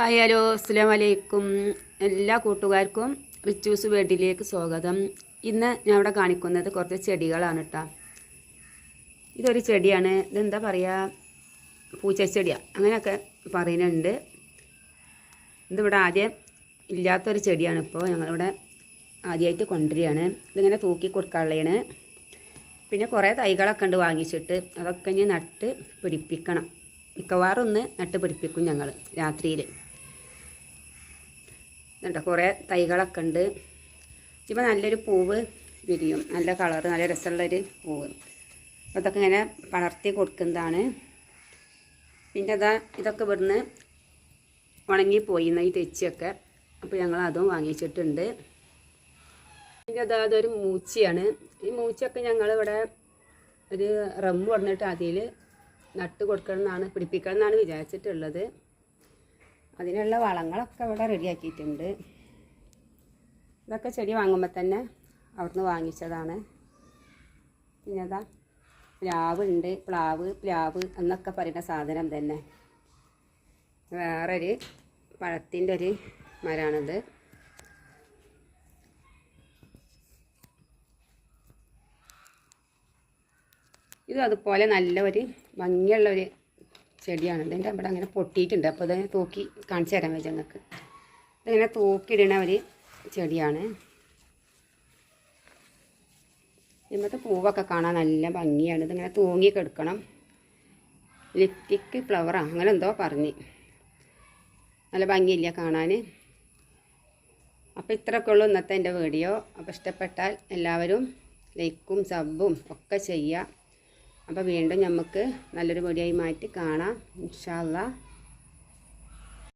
Hi hello അസ്സാം വലൈക്കും എല്ലാ കൂട്ടുകാർക്കും റിച്ചൂസ് വീട്ടിലേക്ക് സ്വാഗതം. ഇന്ന് ഞാൻ ഇവിടെ കാണിക്കുന്നത് കുറച്ച് ചെടികളാണ് കേട്ടോ ഇതൊരു ചെടിയാണ്. ഇതെന്താ പറയുക പൂച്ചച്ചെടിയാണ് അങ്ങനെയൊക്കെ പറയുന്നുണ്ട്. ഇതിവിടെ ആദ്യം ഇല്ലാത്തൊരു ചെടിയാണ് ഇപ്പോൾ ഞങ്ങളിവിടെ ആദ്യമായിട്ട് കൊണ്ടുവരികയാണ്. ഇതിങ്ങനെ തൂക്കി കൊടുക്കാനുള്ളതാണ്. പിന്നെ കുറേ തൈകളൊക്കെ ഉണ്ട് വാങ്ങിച്ചിട്ട് അതൊക്കെ ഇനി നട്ട് പിടിപ്പിക്കണം. മിക്കവാറും ഒന്ന് നട്ട് പിടിപ്പിക്കും ഞങ്ങൾ രാത്രിയിൽ എന്നിട്ട് കുറേ തൈകളൊക്കെ ഉണ്ട്. ഇപ്പം നല്ലൊരു പൂവ് വിരിയും. നല്ല കളറ് നല്ല രസമുള്ളൊരു പൂവ്. അപ്പോൾ ഇതൊക്കെ ഇങ്ങനെ പടർത്തി കൊടുക്കുന്നതാണ്. പിന്നെ അതാ ഇതൊക്കെ ഇവിടുന്ന് ഉണങ്ങിപ്പോയി ഈ തെച്ചിയൊക്കെ. അപ്പോൾ ഞങ്ങൾ അതും വാങ്ങിച്ചിട്ടുണ്ട്. പിന്നെ അതാ അതൊരു മൂച്ചയാണ്. ഈ മൂച്ചയൊക്കെ ഞങ്ങളിവിടെ ഒരു റമ്മ് പറഞ്ഞിട്ട് അതിൽ നട്ട് കൊടുക്കണം എന്നാണ് പിടിപ്പിക്കണം എന്നാണ് വിചാരിച്ചിട്ടുള്ളത്. അതിനുള്ള വളങ്ങളൊക്കെ ഇവിടെ റെഡിയാക്കിയിട്ടുണ്ട്. ഇതൊക്കെ ചെടി വാങ്ങുമ്പോൾ തന്നെ അവിടുന്ന് വാങ്ങിച്ചതാണ്. പിന്നെ അതാ പ്ലാവ് ഉണ്ട് പ്ലാവ് പ്ലാവ് എന്നൊക്കെ പറയുന്ന സാധനം തന്നെ. വേറൊരു പഴത്തിന്റെ ഒരു മരമാണിത് ഇതും അതുപോലെ നല്ല ഒരു ഭംഗിയുള്ള ഒരു ചെടിയാണ്. ഇതിന്റെ അവിടെ അങ്ങനെ പൊട്ടിയിട്ടുണ്ട്. അപ്പോൾ ഇത് തൂക്കി കാണിച്ചു തരാൻ വെച്ചാൽ ഞങ്ങൾക്ക്. ഇതിങ്ങനെ തൂക്കിയിടണ ഒരു ചെടിയാണ്. ഇന്നത്തെ പൂവൊക്കെ കാണാൻ നല്ല ഭംഗിയാണ്. ഇതിങ്ങനെ തൂങ്ങി കിടക്കണം. ലിപ്റ്റിക് ഫ്ലവറാണ് അങ്ങനെ എന്തോ പറഞ്ഞ്. നല്ല ഭംഗിയില്ല കാണാൻ അപ്പോൾ ഇത്രയൊക്കെ ഉള്ളൂ ഇന്നത്തെ എന്റെ വീഡിയോ. അപ്പോൾ ഇഷ്ടപ്പെട്ടാൽ എല്ലാവരും ലൈക്കും സബും ഒക്കെ ചെയ്യുക. അപ്പോൾ വീണ്ടും നമുക്ക് നല്ലൊരു പൊടിയായി മാറ്റി കാണാം. ഇൻഷാല്ലാ